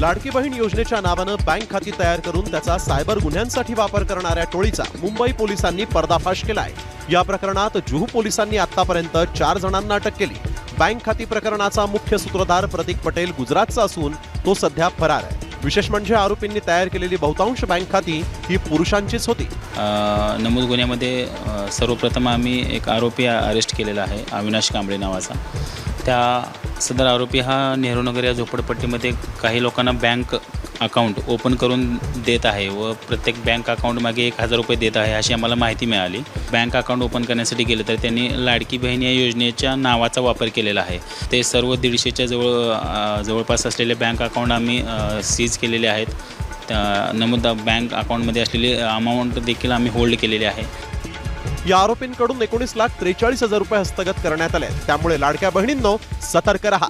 लाडकी बहीण योजनेच्या नावानं बँक खाती तयार करून त्याचा सायबर गुन्ह्यांसाठी वापर करणाऱ्या टोळीचा मुंबई पोलिसांनी पर्दाफाश केलाय. या प्रकरणात जुहू पोलिसांनी आतापर्यंत चार जणांना अटक केली. बँक खाती प्रकरणाचा मुख्य सूत्रधार प्रतीक पटेल गुजरातचा असून तो सध्या फरार आहे. विशेष म्हणजे आरोपींनी तयार केलेली बहुतांश बँक खाती ही पुरुषांचीच होती. नमूद गुन्ह्यामध्ये सर्वप्रथम आम्ही एक आरोपी अरेस्ट केलेला आहे अविनाश कांबळे नावाचा. त्या सदर आरोपी हा नेहरूनगर या झोपडपट्टीमध्ये काही लोकांना बँक अकाउंट ओपन करून देत आहे व प्रत्येक बँक अकाउंटमागे एक हजार रुपये देत आहे अशी आम्हाला माहिती मिळाली. बँक अकाउंट ओपन करण्यासाठी गेलं तर त्यांनी लाडकी बहीण या योजनेच्या नावाचा वापर केलेला आहे. ते सर्व दीडशेच्या जवळ जवळपास असलेले बँक अकाउंट आम्ही सीज केलेले आहेत. त्या नमूद बँक अकाउंटमध्ये असलेली अमाऊंट देखील आम्ही होल्ड केलेली आहे. या आरोपींकडून एकोणीस लाख त्रेचाळीस हजार रुपये हस्तगत करण्यात आले त्यामुळे लाडक्या बहिणींनो सतर्क रहा.